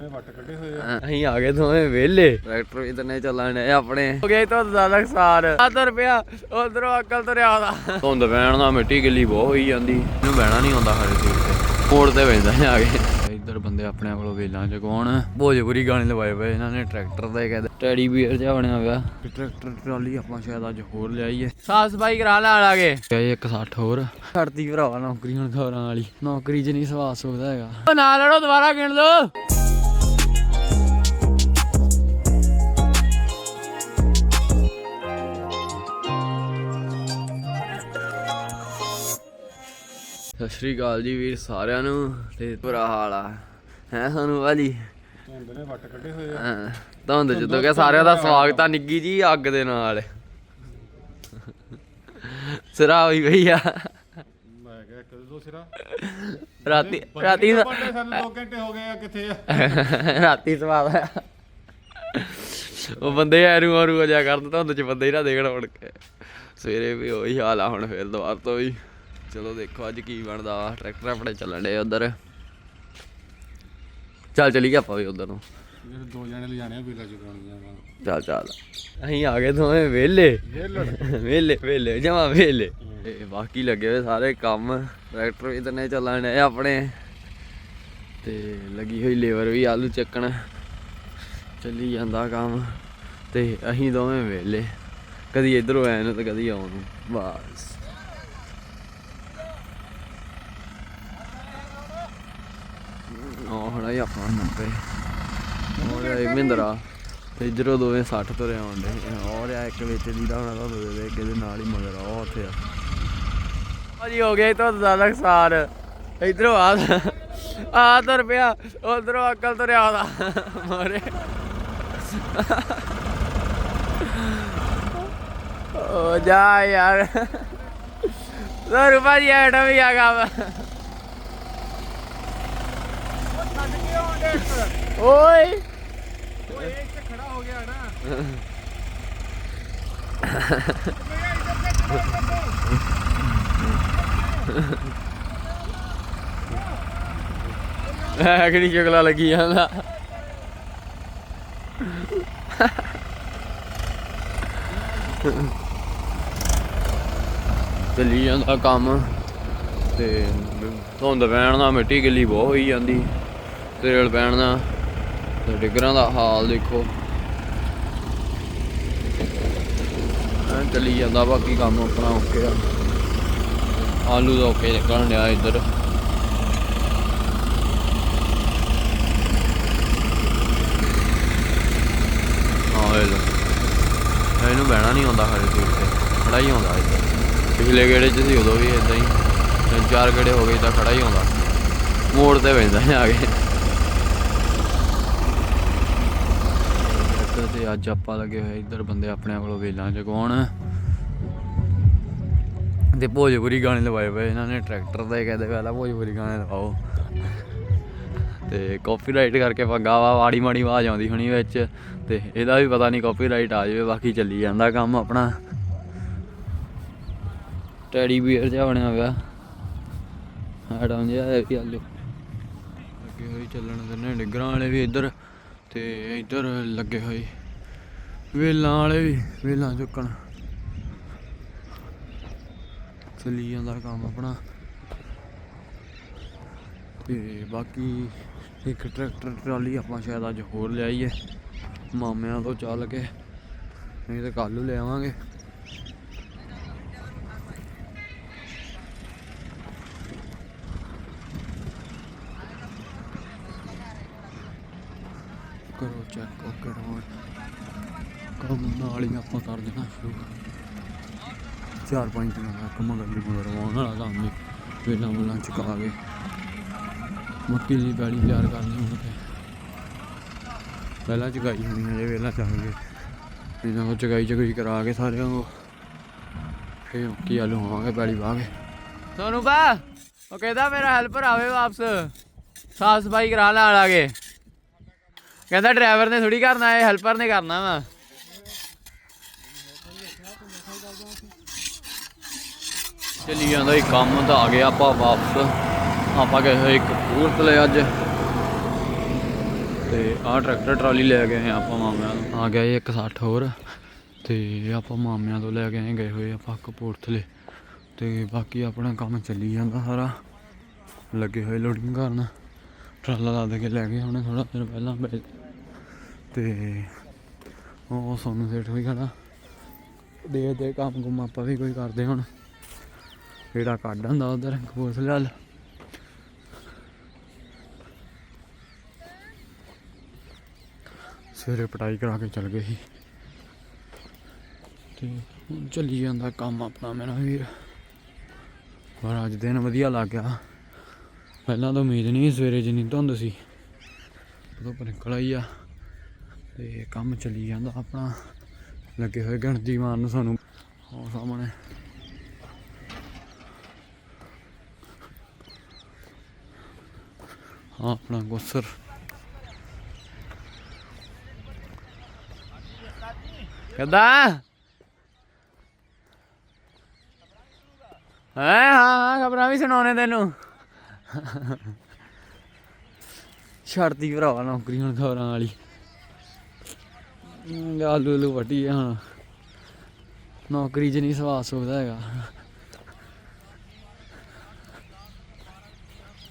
ਨੇ ਵੱਟ ਕੱਢੇ ਹੋਏ ਆ। ਅਸੀਂ ਆ ਗਏ ਦੋਵੇਂ ਵਿਹਲੇ। ਟਰੈਕਟਰ ਵੀ ਤਨੇ ਚੱਲਣ ਡਏ ਆਪਣੇ। ਹੋ ਗਿਆ ਤੋਂ ਜ਼ਿਆਦਾ ਨੁਕਸਾਨ। 7 ਰੁਪਿਆ ਉਧਰੋਂ ਅਕਲ ਤੁਰਿਆ ਆਉਂਦਾ ਧੁੰਦ ਪੈਣ ਨਾਲ ਮਿੱਟੀ ਗਿੱਲੀ ਬਹੁਤ ਹੋਈ ਜਾਂਦੀ। ਇਹਨੂੰ ਬਹਿਣਾ ਨਹੀਂ ਆਉਂਦਾ ਹਰੇ ਸੀਟ ਤੇ। ਮੋੜ ਤੇ ਬੈਂਦਾ ਆ ਕੇ। ਇੱਧਰ ਬੰਦੇ ਆਪਣੇ ਕੋਲੋਂ ਵੇਲਾਂ ਚ ਕੌਣ? ਭੋਜਪੁਰੀ ਗਾਣੇ ਲਵਾਏ ਪਏ ਇਹਨਾਂ ਨੇ ਟਰੈਕਟਰ ਦੇ ਕਹਿੰਦੇ। ਟੈਡੀ ਬੀਅਰ ਜਿਹਾ ਬਣਿਆ ਹੋਇਆ। ਟਰੈਕਟਰ ਟਰਾਲੀ ਆਪਾਂ ਸ਼ਾਇਦ ਅੱਜ ਹੋਰ ਲਿਆਈਏ। ਸਾਫ਼ ਸਫ਼ਾਈ ਕਰਾ ਲੈ ਆ ਇਹ ਇੱਕ 60 ਹੋਰ। ਛੱਡਤੀ ਭਰਾਵਾ ਨੌਕਰੀ ਹੁਣ ਖਬਰਾਂ ਵਾਲੀ। ਨੌਕਰੀ 'ਚ ਨਹੀਂ ਸਵਾਸ ਹੋਦਾ ਹੈਗਾ। ਉਹ ਨਾ ਲੜੋ ਦੁਬਾਰਾ ਗਿਣ ਲਓ। ਸਤਿ ਸ਼੍ਰੀ ਅਕਾਲ ਜੀ ਵੀਰ ਸਾਰਿਆਂ ਨੂੰ ਤੇ ਬੁਰਾ ਹਾਲ ਆ। ਹੈ ਸਾਨੂੰ ਵਾਲੀ? ਧੁੰਦ ਨੇ ਵੱਟ ਕੱਢੇ ਹੋਏ ਆ। ਹਾਂ, ਧੁੰਦ ਜਦੋਂ ਕਿ ਸਾਰਿਆਂ ਦਾ ਸਵਾਗਤ ਆ ਨਿੱਗੀ ਜੀ ਅੱਗ ਦੇ ਨਾਲ। ਸਿਰਾ ਹੋਈ ਪਈ ਆ। ਮੈਂ ਕਿਹਾ ਸਿਰਾ। ਰਾਤੀ ਰਾਤੀ ਸਾਨੂੰ 2 ਘੰਟੇ ਹੋ ਗਏ ਆ ਕਿੱਥੇ ਆ? ਰਾਤੀ ਸਵਾਦ ਆ। ਉਹ ਬੰਦੇ ਐਰੂ ਆਰੂ ਜਾ ਕਰਦੇ ਧੁੰਦ ਚ ਬੰਦੇ ਹੀ ਨਾ ਦੇਖਣ ਮੁੜ ਕੇ। ਸਵੇਰੇ ਵੀ ਉਹੀ ਹਾਲ ਆ ਹੁਣ ਫੇਰ ਦੁਬਾਰ ਤੋਂ ਵੀ। ਚਲੋ ਦੇਖੋ ਅੱਜ ਕੀ ਬਣਦਾ ਵਾ ਟਰੈਕਟਰ ਆਪਣੇ ਚੱਲਣ ਡੇ ਉਧਰ। ਚੱਲ ਚਲੀਏ ਆਪਾਂ ਵੀ ਉਧਰ ਨੂੰ। ਜਿਹੜੇ ਦੋ ਜਣੇ ਲਿਜਾਣੇ ਆ ਵੀਲਾ ਚੁਕਾਉਣੀਆਂ ਵਾ ਚੱਲ ਚੱਲ। ਅਸੀਂ ਆ ਗਏ ਦੋਵੇਂ ਵਿਹਲੇ। ਵੇਲੜ ਵਿਹਲੇ ਵਿਹਲੇ ਜਮਾ ਵਿਹਲੇ। ਤੇ ਬਾਕੀ ਲੱਗੇ ਹੋਏ ਸਾਰੇ ਕੰਮ ਟਰੈਕਟਰ ਵੀ ਤਨੇ ਚੱਲਣ ਡੇ ਆਪਣੇ। ਤੇ ਲੱਗੀ ਹੋਈ ਲੇਬਰ ਵੀ ਆਲੂ ਚੱਕਣ। ਚੱਲੀ ਜਾਂਦਾ ਕੰਮ। ਤੇ ਅਸੀਂ ਦੋਵੇਂ ਵਿਹਲੇ। ਕਦੀ ਇਧਰੋਂ ਆਏ ਨੂੰ ਤੇ ਕਦੀ ਆਉਣ ਨੂੰ। ਬਸ। ਹਣਾ ਹੀ ਆਪਾਂ ਨੱਬੇ ਹੋਰ ਇਹ ਮਹਿੰਦਰਾ। ਤੇ ਇਧਰੋਂ ਦੋਵੇਂ 60 ਤੁਰੇ ਆਉਂਦੇ ਹੋਰ ਆ ਇੱਕ ਵਿੱਚ ਦੀ ਦਾ ਹੋਣਾ ਤਾਂ ਦੇ ਦੇ ਕਿਹਦੇ ਨਾਲ ਹੀ ਮਗਰ ਆ ਉੱਥੇ ਆ। ਭਾਜੀ, ਹੋ ਗਿਆ ਤਾਂ ਜ਼ਿਆਦਾ ਨੁਕਸਾਨ। ਇਧਰੋਂ ਆ। ਆ ਤੁਰ ਪਿਆ। ਉਧਰੋਂ ਅਕਲ ਤੁਰਿਆ ਆਉਂਦਾ। ਮੋਰੇ। ਓ ਜਾ ਯਾਰ। ਜ਼ਰੂਰ ਭਾਜੀ ਐਟਮ ਵੀ ਆ ਗਾ ਓਏ। ਓਏ ਇੱਥੇ ਖੜਾ ਹੋ ਗਿਆ ਨਾ। ਹੈ ਕਿਹੜੀ ਚਗਲਾ ਲੱਗੀ ਜਾਂਦਾ ਚੱਲੀ ਜਾਂਦਾ ਕੰਮ ਤੇ ਧੁੰਦ ਪੈਣ ਨਾਲ ਮਿੱਟੀ ਗਿੱਲੀ ਬਹੁਤ ਹੋਈ ਜਾਂਦੀ। ਤੇਲ ਪੈਣ ਦਾ ਤੇ ਡਿੱਗਰਾਂ ਦਾ ਹਾਲ ਦੇਖੋ। ਐਂ ਚੱਲੀ ਜਾਂਦਾ ਬਾਕੀ ਕੰਮ ਆਪਣਾ ਓਕੇ ਆ। ਆਲੂ ਦਾ ਓਕੇ ਨਿਕਲਣ ਡਿਆ ਇੱਧਰ। ਹਾਂ ਇਹਨੂੰ ਬਹਿਣਾ ਨਹੀਂ ਆਉਂਦਾ ਹਰੇ ਸੀਟ ਤੇ ਖੜਾ ਹੀ ਆਉਂਦਾ ਇੱਧਰ ਪਿਛਲੇ ਗੇੜੇ 'ਚ ਸੀ ਉਦੋਂ ਵੀ ਇਦਾਂ ਹੀ। ਤਿੰਨ ਚਾਰ ਗੇੜੇ ਹੋ ਗਏ ਤਾਂ ਖੜਾ ਹੀ ਆਉਂਦਾ। ਮੋੜ ਤੇ ਬੈਂਦਾ ਆ ਕੇ। ਇੱਧਰ ਤੇ ਅੱਜ ਆਪਾਂ ਲੱਗੇ ਹੋਏ ਇੱਧਰ ਬੰਦੇ ਆਪਣੇ ਕੋਲੋਂ ਵੇਲਾਂ ਚਗਾਉਣ ਤੇ ਭੋਜਪੁਰੀ ਗਾਣੇ ਲਵਾਏ ਪਏ ਇਹਨਾਂ ਨੇ, ਟਰੈਕਟਰ ਦੇ ਕਹਿੰਦੇ ਪਹਿਲਾਂ ਭੋਜਪੁਰੀ ਗਾਣੇ ਲਵਾਓ। ਤੇ ਕਾਪੀਰਾਈਟ ਕਰਕੇ ਪੰਗਾ ਵਾ ਮਾੜੀ ਮਾੜੀ ਆਵਾਜ਼ ਆਉਂਦੀ ਹੁਣੀ ਵਿੱਚ, ਤੇ ਇਹਦਾ ਵੀ ਪਤਾ ਨਹੀਂ ਕਾਪੀਰਾਈਟ ਆ ਜਾਵੇ, ਬਾਕੀ ਚੱਲੀ ਜਾਂਦਾ ਕੰਮ ਆਪਣਾ। ਟੈਡੀ ਬੀਅਰ ਜਿਹਾ ਬਣਿਆ ਹੋਇਆ। ਹਟਾਉਂ ਜਿਹਾ ਇਹ ਵੀ ਆਲੂ। ਲੱਗੇ ਹੋਏ ਚੱਲਣ ਦੇ ਡਿੱਗਰਾਂ ਵਾਲੇ ਵੀ ਇੱਧਰ। ਤੇ ਇੱਧਰ ਲੱਗੇ ਹੋਏ। ਵੇਲਾਂ ਵਾਲੇ ਵੀ, ਵੇਲਾਂ ਚੁੱਕਣ। ਚੱਲੀ ਜਾਂਦਾ ਕੰਮ ਆਪਣਾ। ਤੇ ਬਾਕੀ ਇੱਕ ਟਰੈਕਟਰ, ਟਰਾਲੀ ਆਪਾਂ ਸ਼ਾਇਦ ਅੱਜ ਹੋਰ ਲਿਆਈਏ। ਮਾਮਿਆਂ ਤੋਂ ਚੱਲ ਕੇ, ਨਹੀਂ ਤਾਂ ਕੱਲ ਨੂੰ ਲਿਆਵਾਂਗੇ। ਕਰੋ ਚੈੱਕ ਓਕੇ ਕੰਮ ਨਾਲ ਹੀ ਆਪਾਂ ਕਰ ਦੇਣਾ ਸ਼ੁਰੂ। ਚਾਰ ਪੰਜ ਦਿਨਾਂ ਦਾ ਕੰਮ ਕਰਨੀ ਮਗਰ ਵਾਲਾ ਕੰਮ ਹੀ, ਵੇਲਾਂ ਮੁੱਲਾਂ ਚੁਕਾ ਕੇ। ਮੱਕੀ ਦੀ ਪੈਲੀ ਤਿਆਰ ਕਰਨੀ ਹੁਣ ਤੇ। ਪਹਿਲਾਂ ਚੁਕਾਈ ਹੋਣੀ ਹੈ ਜੇ ਵੇਲਾ ਚਾਹਾਂਗੇ ਇਹਨਾਂ ਨੂੰ ਚੁਕਾਈ ਚੁਕਾਈ ਕਰਾ ਕੇ ਸਾਰਿਆਂ ਨੂੰ। ਫੇਰ ਕੀ ਆਲੂ ਹੋਵਾਂਗੇ ਪੈਲੀ ਵਾਹ ਕੇ ਸੋਨੂੰ ਬਾ ਉਹ ਕਹਿੰਦਾ ਮੇਰਾ ਹੈਲਪਰ ਆਵੇ ਵਾਪਸ। ਸਾਫ਼ ਸਫ਼ਾਈ ਕਰਾ ਲਾ ਆ ਕੇ। ਕਹਿੰਦਾ ਡਰਾਈਵਰ ਨੇ ਥੋੜੀ ਕਰਨਾ ਇਹ ਹੈਲਪਰ ਨੇ ਕਰਨਾ ਵਾ। ਚੱਲੀ ਜਾਂਦਾ ਇਹ ਕੰਮ ਤਾਂ ਆ ਗਿਆ ਆਪਾਂ ਵਾਪਸ। ਆਪਾਂ ਗਏ ਹੋਏ ਕਪੂਰਥਲੇ ਅੱਜ। ਤੇ ਆਹ ਟਰੈਕਟਰ ਟਰਾਲੀ ਲੈ ਗਏ ਆ ਆਪਾਂ ਮਾਮਿਆਂ ਤੋਂ ਆ ਗਿਆ ਜੀ ਇੱਕ 60 ਹੋਰ। ਤੇ ਆਪਾਂ ਮਾਮਿਆਂ ਤੋਂ ਲੈ ਕੇ ਆਏ ਗਏ ਹੋਏ ਆਪਾਂ ਕਪੂਰਥਲੇ। ਤੇ ਬਾਕੀ ਆਪਣਾ ਕੰਮ ਚੱਲੀ ਜਾਂਦਾ ਸਾਰਾ। ਲੱਗੇ ਹੋਏ ਲੋਡਿੰਗ ਕਰਨ। ਟਰਾਲਾ ਲਾ ਦੇ ਕੇ ਲੈ ਗਏ ਹੁਣੇ ਥੋੜਾ ਦਿਨ ਪਹਿਲਾਂ ਬੈ- ਤੇ ਉਹ ਸੋਨੂੰ ਸੇਠ ਹੋਈ ਖੜਾ। ਦੇ ਦੇ ਕੰਮ ਕੁਮ ਆਪਾਂ ਵੀ ਕੋਈ ਕਰਦੇ ਹੁਣ। ਜਿਹੜਾ ਕੱਢ ਹੁੰਦਾ ਉਧਰ, ਕਪੂਰਥਲੇ ਵੱਲ। ਸਵੇਰੇ ਪਟਾਈ ਕਰਾ ਕੇ ਚੱਲ ਗਏ ਸੀ। ਤੇ ਹੁਣ ਚੱਲੀ ਜਾਂਦਾ ਕੰਮ ਆਪਣਾ ਮੇਰਾ ਵੀਰ। ਪਰ ਅੱਜ ਦਿਨ ਵਧੀਆ ਲੱਗ ਗਿਆ। ਪਹਿਲਾਂ ਤਾਂ ਉਮੀਦ ਨਹੀਂ ਸੀ ਸਵੇਰੇ ਜਿੰਨੀ ਧੁੰਦ ਸੀ। ਉਦੋਂ ਨਿਕਲ ਆਈ ਆ ਤੇ ਕੰਮ ਚੱਲੀ ਜਾਂਦਾ ਆਪਣਾ। ਲੱਗੇ ਹੋਏ ਗਣਤੀ ਮਾਰਨ ਸਾਨੂੰ। ਉਹ ਸਾਹਮਣੇ। ਹਾਂ ਆਪਣਾ ਗੁੱਸਰ। ਕਿੱਦਾਂ? ਹਾਂ? ਹਾਂ ਖਬਰਾਂ ਵੀ ਸੁਣਾਉਣੇ ਤੈਨੂੰ। ਛੱਡਦੀ ਭਰਾਵਾ ਨੌਕਰੀ ਹੁਣ ਖਬਰਾਂ ਵਾਲੀ। ਹਮ, ਆਲੂ ਆਲੂ ਵੱਡੀ ਆ ਹੁਣ। ਨੌਕਰੀ 'ਚ ਨਹੀਂ ਸਵਾਸ ਸੁਖਦਾ ਹੈਗਾ।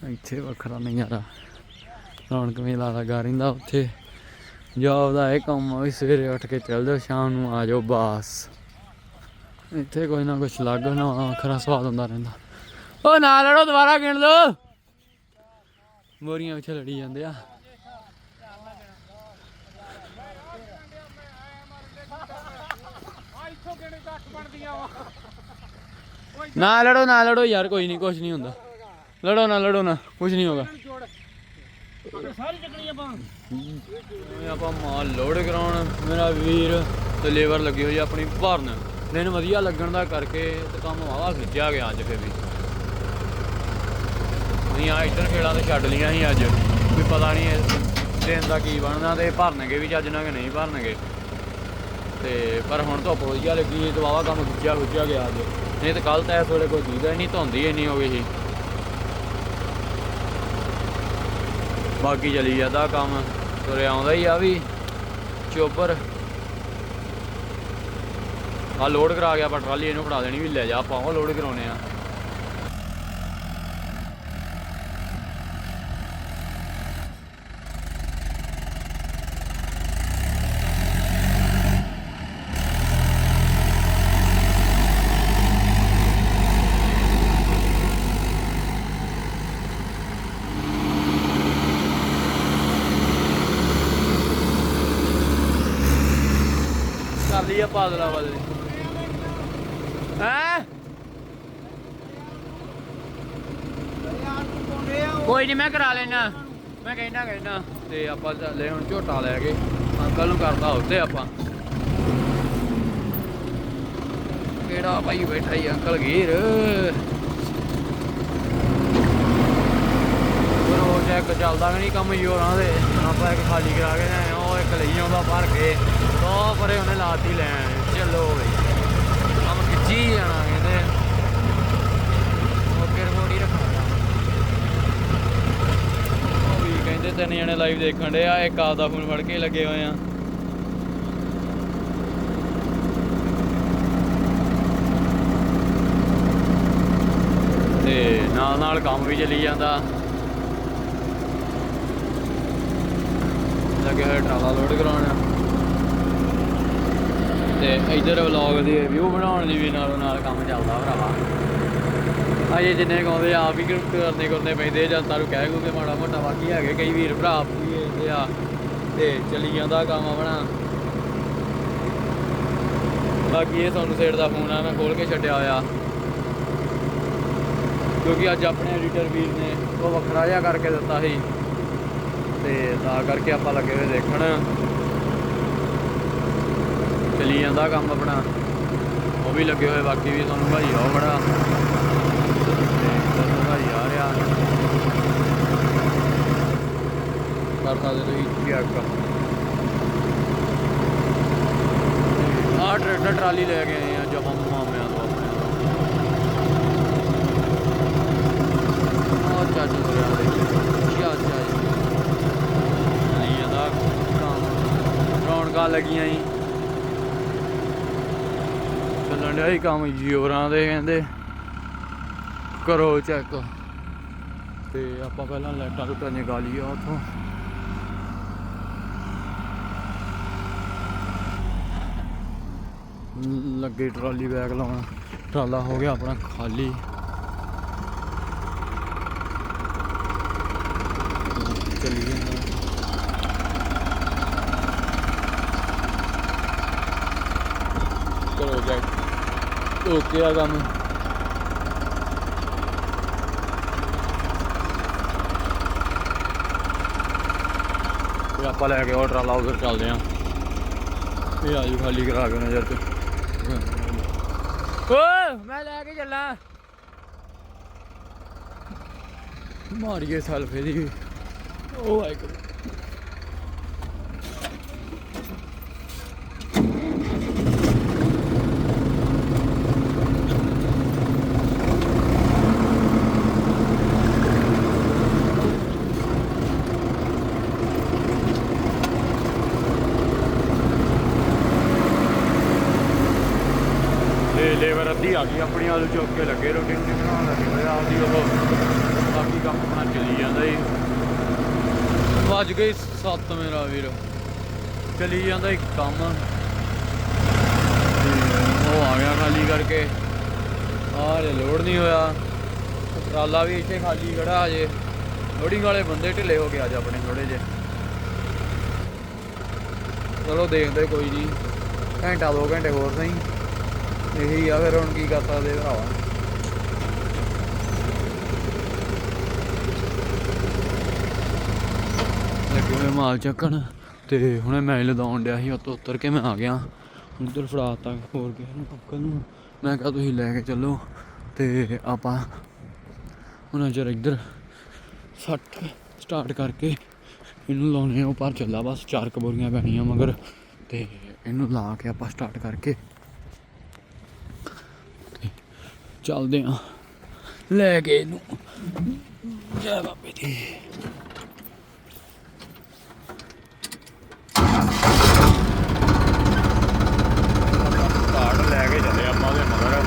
ਇੱਥੇ ਵੱਖਰਾ ਨਜ਼ਾਰਾ। ਰੌਣਕ ਮੇਲਾ ਲੱਗਾ ਰਹਿੰਦਾ ਉੱਥੇ। ਜੋਬ ਦਾ ਇਹ ਕੰਮ ਆ ਸਵੇਰੇ ਉੱਠ ਕੇ ਚੱਲ ਜਾਓ ਸ਼ਾਮ ਨੂੰ ਆ ਜਾਓ ਬਾਸ। ਇੱਥੇ ਕੋਈ ਨਾ ਕੁਛ ਲੱਗ ਨਾ ਵੱਖਰਾ ਸਵਾਦ ਹੁੰਦਾ ਰਹਿੰਦਾ। ਉਹ ਨਾ ਲੜੋ ਦੁਬਾਰਾ ਗਿਣ ਲਓ ਮੋਰੀਆਂ ਵਿੱਚ ਲੜੀ ਜਾਂਦੇ ਆ। ਨਾ ਲੜੋ ਨਾ ਲੜੋ ਯਾਰ, ਕੋਈ ਨਹੀਂ ਕੁਛ ਨਹੀਂ ਹੁੰਦਾ। ਲੜੋ ਨਾ ਲੜੋ ਨਾ, ਕੁਛ ਨਹੀਂ ਹੋਗਾ। ਜੋੜ ਸਾਰੀ ਚੱਕਣੀ ਆਪਾਂ ਆਪਾਂ ਮਾਲ ਲੋਡ ਕਰਾਉਣ, ਮੇਰਾ ਵੀਰ ਤੇ ਲੇਬਰ ਲੱਗੀ ਹੋਈ ਆਪਣੀ ਭਰਨ। ਦਿਨ ਵਧੀਆ ਲੱਗਣ ਦਾ ਕਰਕੇ ਤੇ ਕੰਮ ਵਾਵਾ ਖਿੱਚਿਆ ਗਿਆ ਅੱਜ ਫੇਰ ਵੀ। ਨਹੀਂ ਆ ਇੱਧਰ ਖੇੜਾਂ ਤੇ ਛੱਡ ਲੀਆਂ ਸੀ ਅੱਜ। ਵੀ ਪਤਾ ਨਹੀਂ ਇਸ ਦਿਨ ਦਾ ਕੀ ਬਣਨਾ ਤੇ ਭਰਨਗੇ ਵੀ ਚੱਜ ਨਾਲ ਕਿ ਨਹੀਂ ਭਰਨਗੇ। ਤੇ ਪਰ ਹੁਣ ਧੁੱਪ ਵਧੀਆ ਲੱਗੀ ਤੇ ਵਾਵਾ ਕੰਮ ਖਿੱਚਿਆ ਖਿੱਚਿਆ ਗਿਆ ਅੱਜ। ਨਹੀਂ ਤੇ ਕੱਲ ਤਾਂ ਇਸ ਵੇਲੇ ਕੋਈ ਚੀਜ਼ ਹੀ ਨਹੀਂ, ਧੁੰਦੀ ਇੰਨੀ ਹੋ ਗਈ ਸੀ। ਬਾਕੀ ਚਲੀ ਜਾਂਦਾ ਕੰਮ ਤੁਰਿਆ ਆਉਂਦਾ ਹੀ ਆ ਵੀ, ਚੋਪਰ। ਆ ਲੋਡ ਕਰਾ ਗਿਆ ਆਪਾਂ ਟਰਾਲੀ ਇਹਨੂੰ ਫੜਾ ਦੇਣੀ ਵੀ ਲੈ ਜਾ, ਆਪਾਂ ਉਹ ਲੋਡ ਕਰਾਉਣੇ ਆ। ਕਰ ਆ ਪਾਦਲਾ ਵਾਲੇ ਹੈ? ਕੋਈ ਨਹੀਂ ਮੈਂ ਕਰਾ ਲੈਣਾ ਮੈਂ ਕਹਿਣਾ ਕਹਿਣਾ ਤੇ ਆਪਾਂ ਚੱਲੇ ਹੁਣ ਝੋਟਾ ਲੈ ਕੇ। ਅੰਕਲ ਨੂੰ ਕਰਦਾ ਉੱਤੇ ਆਪਾਂ। ਕਿਹੜਾ ਭਾਈ ਬੈਠਾ ਹੀ ਅੰਕਲ ਗੀਰ ਰੋਜ਼ ਇੱਕ ਚੱਲਦਾ ਵੀ ਨਹੀਂ ਕੰਮ ਯੋਰਾਂ ਦੇ। ਆਪਾਂ ਇੱਕ ਖਾਲੀ ਕਰਾ ਕੇ ਲਿਆਏ, ਉਹ ਇੱਕ ਲਈ ਆਉਂਦਾ ਭਰ ਕੇ। ਉਹ ਪਰੇ ਉਹਨੇ ਲਾਤੀ ਲੈਣ। ਚਲੋ ਬਈ। ਕੰਮ ਖਿੱਚੀ ਜਾਣਾ ਕਹਿੰਦੇ ਓਕੇ ਰਿਪੋਰਟ ਹੀ ਰੱਖਣਾ ਉਹ ਵੀ ਕਹਿੰਦੇ ਤਿੰਨ ਜਣੇ ਲਾਈਵ ਦੇਖਣ ਦੇ ਆ, ਇੱਕ ਆਪਦਾ ਫੋਨ ਫੜ ਕੇ ਲੱਗੇ ਹੋਏ ਆ। ਤੇ ਨਾਲ ਨਾਲ ਕੰਮ ਵੀ ਚੱਲੀ ਜਾਂਦਾ। ਲੱਗੇ ਹੋਏ ਟਰਾਲਾ ਲੋਡ ਕਰਾਉਣਾ। ਤੇ ਇਧਰ ਵਲੌਗ ਦੀ ਰਿਵਿਊ ਬਣਾਉਣ ਦੀ ਵੀ ਨਾਲੋਂ ਨਾਲ ਕੰਮ ਚੱਲਦਾ ਭਰਾਵਾ। ਅਜੇ ਜਿੰਨੇ ਕਹਿੰਦੇ ਆਪ ਵੀ ਕਰ- ਕਰਨੇ ਕਰਨੇ ਪੈਂਦੇ ਜਾਂ ਤਾਰੂ ਕਹਿ ਕੂ ਕਿ ਮਾੜਾ ਮੋਟਾ ਬਾਕੀ ਹੈਗੇ ਕਈ ਵੀਰ ਭਰਾ ਵੀ ਇਹਦੇ ਆ, ਤੇ ਚੱਲੀ ਜਾਂਦਾ ਕੰਮ ਆਪਣਾ। ਬਾਕੀ ਇਹ ਤੁਹਾਨੂੰ ਸੇਠ ਦਾ ਫੋਨ ਆ, ਮੈਂ ਖੋਲ ਕੇ ਛੱਡਿਆ ਹੋਇਆ। ਕਿਉਂਕਿ ਅੱਜ ਆਪਣੇ ਐਡੀਟਰ ਵੀਰ ਨੇ ਉਹ ਵੱਖਰਾ ਜਿਹਾ ਕਰਕੇ ਦਿੱਤਾ ਸੀ। ਤੇ ਤਾਂ ਕਰਕੇ ਆਪਾਂ ਲੱਗੇ ਹੋਏ ਦੇਖਣ। ਚਲੀ ਜਾਂਦਾ ਕੰਮ ਆਪਣਾ। ਉਹ ਵੀ ਲੱਗੇ ਹੋਏ, ਬਾਕੀ ਵੀ ਤੁਹਾਨੂੰ ਭਾਈ ਉਹ ਬੜਾ ਤੇ ਤੁਹਾਨੂੰ ਭਾਈ ਆ ਰਿਹਾ। ਕਰ ਸਕਦੇ ਤੁਸੀਂ ਚੈੱਕ ਆਹ ਟਰੈਕਟਰ, ਟਰਾਲੀ ਲੈ ਕੇ ਆਏ ਆ ਜਪਾਂ ਮਾਮਿਆਂ ਤੋਂ ਆਪਣੇ ਆਹ ਚਾਚੂ ਤੁਰਿਆ ਦੇ ਕੀ ਆ ਚਾਚੂ ਨਹੀਂ ਜਾਂਦਾ ਰੌਣਕਾਂ ਲੱਗੀਆਂ ਜੀ। ਚੱਲਣ ਹੀ ਕੰਮ ਜੀਵਰਾਂ ਦੇ ਕਹਿੰਦੇ। ਕਰੋ ਚੈੱਕ ਤੇ ਆਪਾਂ ਪਹਿਲਾਂ ਲਾਈਟਾਂ ਲੁੱਟਾਂ ਨਿਕਾ ਲਈਏ ਉਥੋਂ। ਲੱਗੇ ਟਰਾਲੀ ਬੈਗ ਲਾਉਣ। ਟਰਾਲਾ ਹੋ ਗਿਆ ਆਪਣਾ ਖਾਲੀ। ਚੱਲੀਏ। ਕਰੋ ਜੈਕ ਓਕੇ ਆ ਕੰਮ ਤੇ ਆਪਾਂ ਲੈ ਕੇ ਉਹ ਟਰਾਲਾ ਉਧਰ ਚੱਲਦੇ ਆਂ ਇਹ ਆਜੂ ਖਾਲੀ ਕਰਾ ਕੇ ਨਜ਼ਰ ਤੇ ਓਏ ਮੈਂ ਲੈ ਕੇ ਚੱਲਾਂ ਮਾਰੀਏ ਸਲਫੇ ਦੀ ਓ ਵਾਹਿਗੁਰੂ ਤੇ ਲੇਬਰ ਅੱਧੀ ਆ ਗਈ, ਆਪਣੀ ਆਲੂ ਚੁੱਕ ਕੇ ਲੱਗੇ, ਰੋਟੀ ਰੋਟੀ ਬਣਾਉਣ ਲੱਗੇ ਹੋਏ ਆਪਦੀ ਉਹ ਬਾਕੀ ਕੰਮ ਆਪਣਾ ਚੱਲੀ ਜਾਂਦਾ ਜੀ। ਵੱਜ ਗਈ 7 ਮੇਰਾ ਵੀਰ। ਚੱਲੀ ਜਾਂਦਾ ਇੱਕ ਕੰਮ। ਉਹ ਆ ਗਿਆ ਖਾਲੀ ਕਰਕੇ। ਆਹ ਲੈ ਲੋਡ ਨਹੀਂ ਹੋਇਆ। ਟਰਾਲਾ ਵੀ ਇੱਥੇ ਖਾਲੀ ਖੜਾ ਹਜੇ। ਲੋਡਿੰਗ ਵਾਲੇ ਬੰਦੇ ਢਿੱਲੇ ਹੋ ਗਏ ਅੱਜ ਆਪਣੇ ਥੋੜੇ ਜੇ ਚਲੋ ਦੇਖਦੇ ਕੋਈ ਨਹੀਂ। ਘੰਟਾ ਦੋ ਘੰਟੇ ਹੋਰ ਸਹੀ। ਇਹੀ ਆ, ਫਿਰ ਹੁਣ ਕੀ ਕਰ ਸਕਦੇ ਭਰਾਵਾ? ਲੱਗੇ ਹੋਏ ਮਾਲ ਚੱਕਣ ਤੇ ਹੁਣੇ ਮੈਂ ਲਦਾਉਣ ਡਿਆ ਸੀ, ਉੱਤੋਂ ਉੱਤਰ ਕੇ ਮੈਂ ਆ ਗਿਆ। ਉਧਰ ਫੜਾਤਾ ਹੋਰ ਕਿਸੇ ਨੂੰ ਅੰਕਲ ਨੂੰ। ਮੈਂ ਕਿਹਾ ਤੁਸੀਂ ਲੈ ਕੇ ਚੱਲੋ ਤੇ ਆਪਾਂ ਹੁਣ ਜਰ ਇੱਧਰ ਸੱਟ ਸਟਾਰਟ ਕਰਕੇ ਇਹਨੂੰ ਲਾਉਣੇ ਉਹ ਪਰ ਚੱਲਾ ਬਸ, ਚਾਰ ਕਬੋਰੀਆਂ ਪੈਣੀਆਂ ਮਗਰ ਤੇ ਇਹਨੂੰ ਲਾ ਕੇ ਆਪਾਂ ਸਟਾਰਟ ਕਰਕੇ ਤੇ ਚੱਲਦੇ ਆ। ਲੈ ਕੇ ਇਹਨੂੰ। ਜੈ ਬਾਬੇ ਦੀ। ਕਾਰਡ ਲੈ ਕੇ ਚੱਲੇ ਆਪਾਂ ਉਹਦੇ ਮਗਰ।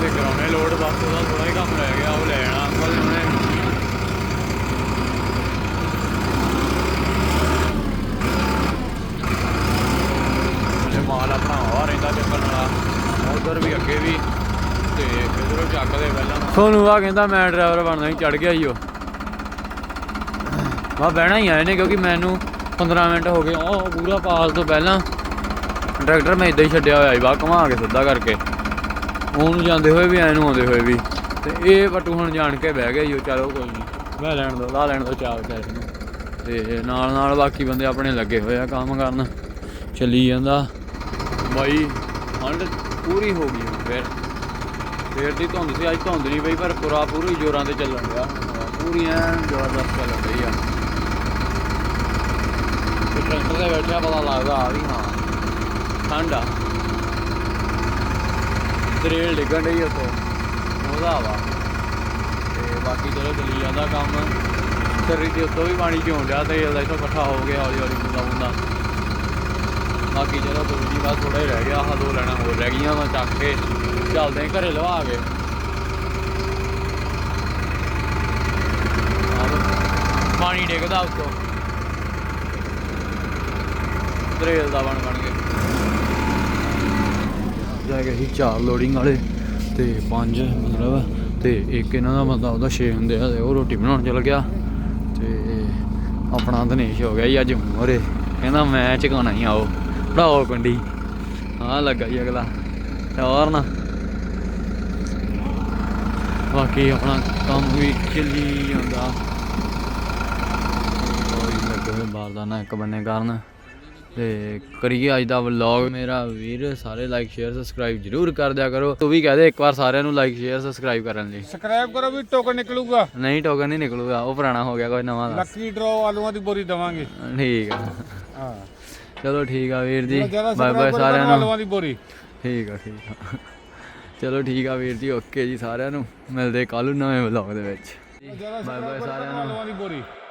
ਤੇ ਕਰਾਉਣੇ ਲੋਡ, ਬਸ ਉਹਦਾ ਥੋੜਾ ਹੀ ਕੰਮ ਰਹਿ ਗਿਆ, ਉਹ ਲੈ ਜਾਣਾ ਨੇ ਉਹਨੇ ਤੇ ਮਾਲ ਆਪਣਾ ਆ ਰਹਿੰਦਾ ਚੱਕਣ ਵਾਲਾ ਉਧਰ ਵੀ ਅੱਗੇ ਵੀ ਤੇ ਇਧਰੋਂ ਚੱਕਦੇ ਪਹਿਲਾਂ। ਸੋਨੂੰ ਆ ਕਹਿੰਦਾ ਮੈਂ ਡਰਾਈਵਰ ਬਣਦਾ ਹੀ ਚੜ ਗਿਆ ਈ ਉਹ। ਵਾ ਬਹਿਣਾ ਹੀ ਆਏ ਨੇ ਕਿਉਂਕਿ ਮੈਨੂੰ 15 ਮਿੰਟ ਹੋ ਗਏ। ਉਹ ਪੂਰਾ ਪਾਸ ਤੋਂ ਪਹਿਲਾਂ ਟਰੈਕਟਰ ਮੈਂ ਇਦਾਂ ਹੀ ਛੱਡਿਆ ਹੋਇਆ ਸੀ, ਬਾਹਰ ਘੁਮਾ ਕੇ ਸਿੱਧਾ ਕਰਕੇ। ਉਹਨੂੰ ਜਾਂਦੇ ਹੋਏ ਵੀ ਐ ਨੂੰ ਆਉਂਦੇ ਹੋਏ ਵੀ। ਤੇ ਇਹ ਪਟੂ ਹੁਣ ਜਾਣ ਕੇ ਬਹਿ ਗਿਆ ਜੀ ਚਲੋ ਕੋਈ ਨਹੀਂ। ਬਹਿ ਲੈਣ ਦੋ ਲਾ ਲੈਣ ਦੋ ਚਾਰ ਕਰ ਨੂੰ ਤੇ ਨਾਲ ਨਾਲ ਬਾਕੀ ਬੰਦੇ ਆਪਣੇ ਲੱਗੇ ਹੋਏ ਆ ਕੰਮ ਕਰਨ। ਚੱਲੀ ਜਾਂਦਾ। ਬਾਈ ਠੰਡ ਪੂਰੀ ਹੋ ਗਈ ਹੁਣ ਫਿਰ। ਫੇਰ ਦੀ ਧੁੰਦ ਸੀ, ਅੱਜ ਧੁੰਦ ਨਹੀਂ ਪਈ, ਪਰ ਪੂਰਾ ਪੂਰੀ ਜ਼ੋਰਾਂ ਤੇ ਚੱਲਣ ਡਿਆ। ਹਵਾ ਪੂਰੀ ਐਨ ਜ਼ਬਰਦਸਤ ਚੱਲਣ ਰਹੀ ਆ। ਤੇ ਟਰੈਕਟਰ ਤੇ ਬੈਠਿਆ, ਪਤਾ ਲੱਗਦਾ ਆ ਵੀ ਹਾਂ, ਠੰਡ ਆ। ਤਰੇਲ ਡਿੱਗਣ ਡਈ ਉੱਤੋਂ ਉਹਦਾ ਵਾ। ਤੇ ਬਾਕੀ ਚਲੋ ਚੱਲੀ ਜਾਂਦਾ ਕੰਮ ਸਰੀ ਦੇ ਉੱਤੋਂ ਵੀ ਪਾਣੀ ਝੋਣ ਡਿਆ ਤੇ ਇਹਦਾ ਇੱਥੋਂ ਇਕੱਠਾ ਹੋ ਗਿਆ, ਹੌਲੀ ਹੌਲੀ ਬੁੰਦਾ ਬੁੰਦਾ ਬਾਕੀ ਚਲੋ ਦੂਜੀ ਬਸ ਥੋੜਾ ਹੀ ਰਹਿ ਗਿਆ, ਆਹ ਦੋ ਲੈਣਾ ਹੋਰ ਰਹਿ ਗਈਆਂ ਵਾ, ਚੱਕ ਕੇ। ਚੱਲਦੇ ਘਰੇ ਲਵਾ ਕੇ। ਪਾਣੀ ਡਿੱਗਦਾ ਉੱਤੋਂ। ਤਰੇਲ ਦਾ ਬਣ ਬਣ ਕੇ। ਜਾ ਕੇ ਸੀ ਚਾਰ ਲੋਡਿੰਗ ਵਾਲੇ ਤੇ ਪੰਜ ਮਤਲਬ, ਤੇ ਇੱਕ ਇਹਨਾਂ ਦਾ ਬੰਦਾ ਉਹਦਾ 6 ਹੁੰਦੇ ਆ ਤੇ ਉਹ ਰੋਟੀ ਬਣਾਉਣ ਚਲ ਗਿਆ। ਤੇ ਆਪਣਾ ਦਨੇਸ਼ ਹੋ ਗਿਆ ਜੀ ਅੱਜ ਮੋਰੇ ਕਹਿੰਦਾ ਮੈਂ ਚਕਾਉਣਾ ਹੀ ਆਓ ਪੜਾਓ ਕੰਡੀ। ਹਾਂ ਲੱਗਾ ਜੀ ਅਗਲਾ। ਤੇ ਹੋਰ ਨਾ। ਬਾਕੀ ਆਪਣਾ ਕੰਮ ਵੀ ਚੱਲੀ ਜਾਂਦਾ। ਕੋਈ ਲੱਗੇ ਹੋਏ ਬਾਰਦਾਨਾ ਇੱਕ ਬੰਨੇ ਕਾਰਨ। ਤੇ ਕਰੀਏ ਅੱਜ ਦਾ ਵਲੌਗ। ਮੇਰਾ ਵੀਰ ਸਾਰੇ ਲਾਈਕ ਸ਼ੇਅਰ ਸਬਸਕ੍ਰਾਈਬ ਜਰੂਰ ਕਰ ਦਿਆ ਕਰੋ। ਤੂੰ ਵੀ ਕਹਿ ਦੇ ਇੱਕ ਵਾਰ ਸਾਰਿਆਂ ਨੂੰ ਲਾਈਕ ਸ਼ੇਅਰ ਸਬਸਕ੍ਰਾਈਬ ਕਰਨ ਲਈ। ਸਬਸਕ੍ਰਾਈਬ ਕਰੋ ਵੀ ਟੋਕਨ ਨਿਕਲੂਗਾ। ਨਹੀਂ ਟੋਕਨ ਨਹੀਂ ਨਿਕਲੂਗਾ। ਉਹ ਪੁਰਾਣਾ ਹੋ ਗਿਆ ਕੋਈ ਨਵਾਂ ਦਾ ਲੱਕੀ ਡਰਾਅ ਆਲੂਆਂ ਦੀ ਬੋਰੀ ਦਵਾਂਗੇ। ਠੀਕ ਆ। ਹਾਂ। ਚਲੋ ਠੀਕ ਆ ਵੀਰ ਜੀ। ਬਾਏ ਬਾਏ ਸਾਰਿਆਂ ਨੂੰ। ਆਲੂਆਂ ਦੀ ਬੋਰੀ। ਠੀਕ ਆ ਠੀਕ ਆ। ਚਲੋ ਠੀਕ ਆ ਵੀਰ ਜੀ ਓਕੇ ਜੀ ਸਾਰਿਆਂ ਨੂੰ। ਮਿਲਦੇ ਕੱਲ ਨੂੰ ਨਵੇਂ ਵਲੌਗ ਦੇ ਵਿੱਚ। ਬਾਏ ਬਾਏ ਸਾਰਿਆਂ ਨੂੰ।